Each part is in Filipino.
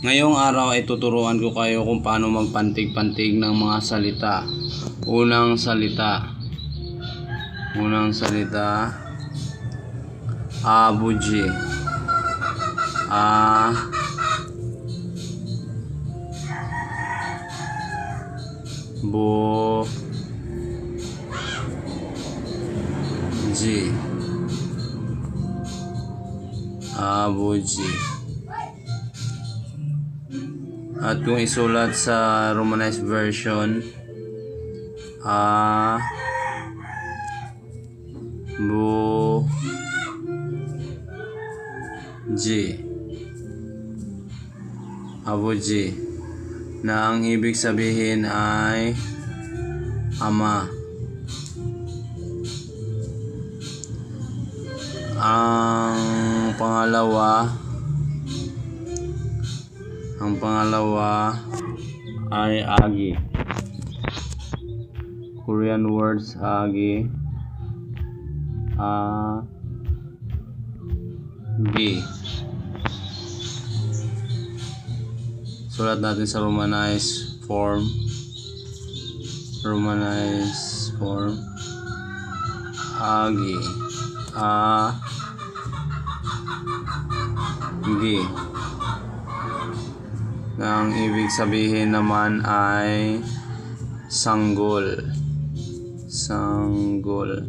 Ngayong araw ay tuturuan ko kayo kung paano magpantig-pantig ng mga salita. Unang salita. Unang salita. Abuji. A. Bo. Ji. Abuji. At kung isulat sa Romanized version, A, Bu, Ji, Abuji, na ang ibig sabihin ay Ama. Ang pangalawa, ang pangalawa ay agi. Korean words agi. A gi. Sulat natin sa Romanized form. Romanized form. Agi. A gi na ang ibig sabihin naman ay sanggol. Sanggol.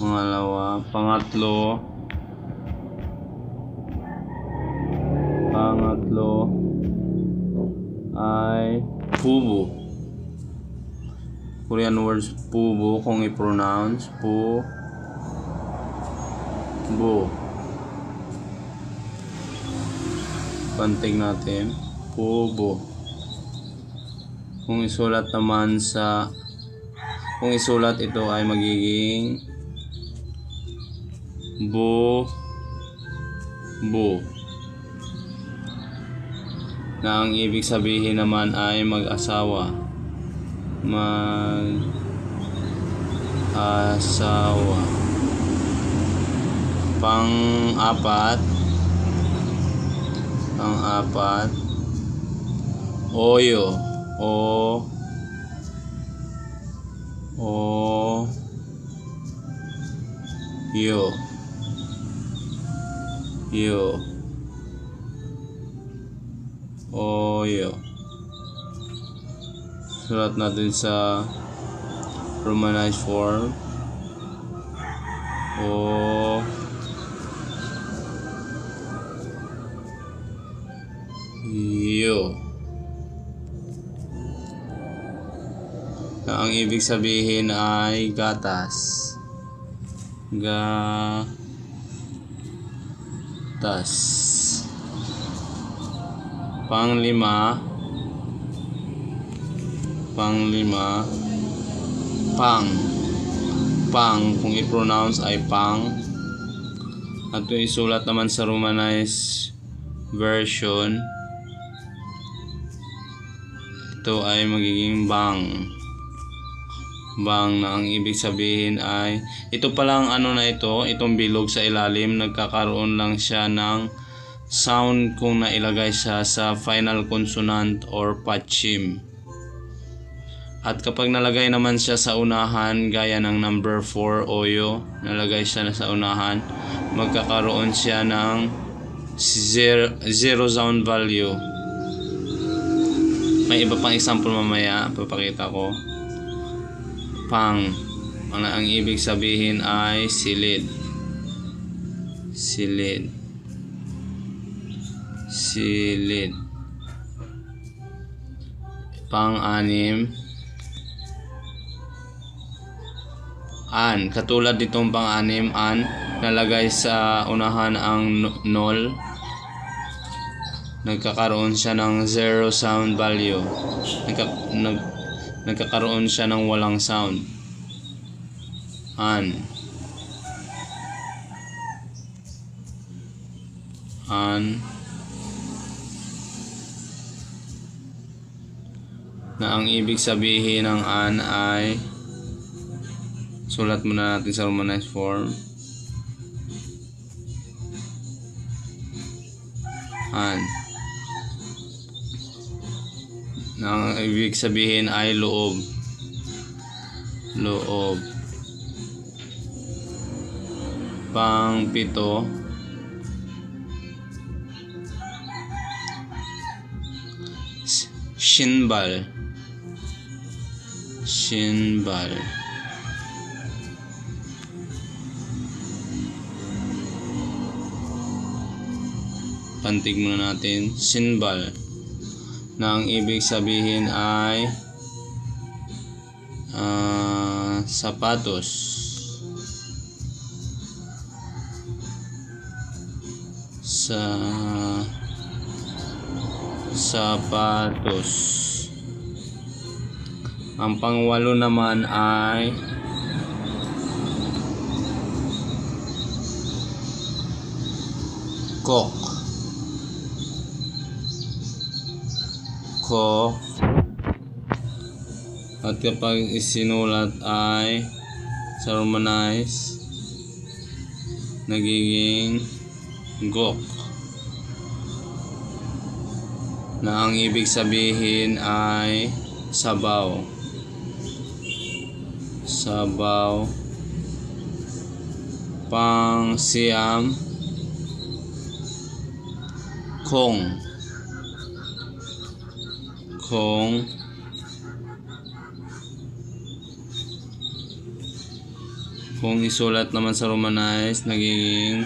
Pangalawa, pangatlo. Pangatlo ay pubo. Korean words pubo kung i-pronounce pu Bu. Pantig natin. Pubo. Kung isulat naman sa kung isulat ito ay magiging bu bu na ang ibig sabihin naman ay mag-asawa mag asawa pang-apat. Pang-apat. Oyo. O. O. Yo. Yo. Oyo. Sulat natin sa romanized form. O Yo. Na ang ibig sabihin ay gatas. Gatas. Panglima. Panglima. Pang. Pang. Kung i-pronounce ay pang. At isulat naman sa Romanized version, ito ay magiging bang. Bang na ang ibig sabihin ay ito palang ano na ito itong bilog sa ilalim nagkakaroon lang siya ng sound kung nailagay siya sa final consonant or patchim at kapag nalagay naman siya sa unahan gaya ng number 4 oyo nalagay siya na sa unahan magkakaroon siya ng zero, zero sound value may iba pang example mamaya, papakita ko. Pang. Ang, ang ibig sabihin ay silid. Silid. Silid. Pang-anim. An. Katulad ditong pang-anim, an. Nalagay sa unahan ang nol nagkakaroon siya ng zero sound value. Nagka, nag, nagkakaroon siya ng walang sound. An. An. Na ang ibig sabihin ng an ay sulat muna natin sa romanized form. An. Na ang ibig sabihin ay loob. Loob. Pang pito. Shinbal. Shinbal. Pantig muna natin. Sinbal. Na ang ibig sabihin ay ah, sapatos. Sa sapatos. Ang pangwalo naman ay kok. Kok. At kapag isinulat ay sa Romanize, nagiging gok. Na ang ibig sabihin ay sabaw. Sabaw. Pang siyam. Kong. Kong. Kung isulat naman sa Romanize, nagiging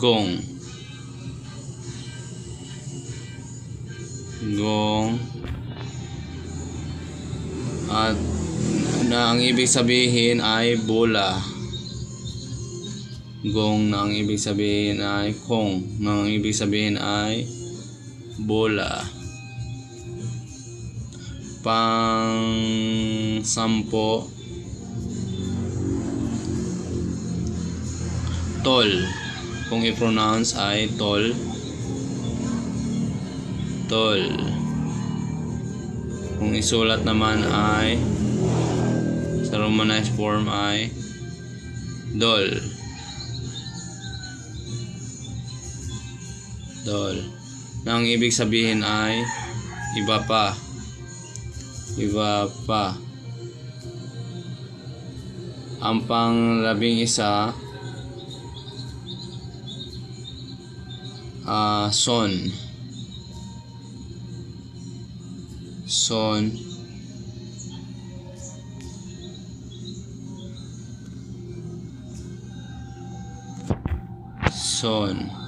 gong. Gong. At na ang ibig sabihin ay bola. Gong na ang ibig sabihin ay kong. Na ang ibig sabihin ay bola. Pang sampo. Tol. Kung i-pronounce ay tol. Tol. Kung isulat naman ay sa Romanized form ay dol. Dol. Na ang ibig sabihin ay iba pa. Iba pa. Ang pang labing isa ah son. Son. Son.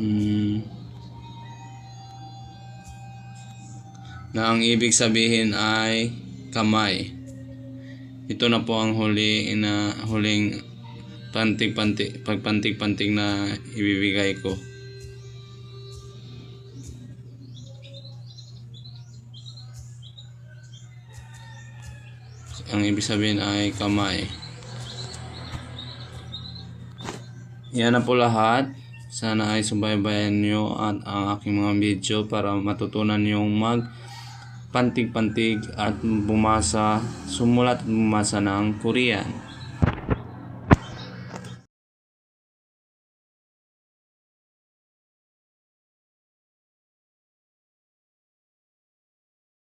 Hmm. Na ang ibig sabihin ay kamay. Ito na po ang huli na huling pantig-pantig pagpantig-pantig na ibibigay ko. Ang ibig sabihin ay kamay. Yan na po lahat. Sana ay subaybayan nyo at ang aking mga video para matutunan yung mag pantig-pantig at bumasa, sumulat at bumasa ng Korean.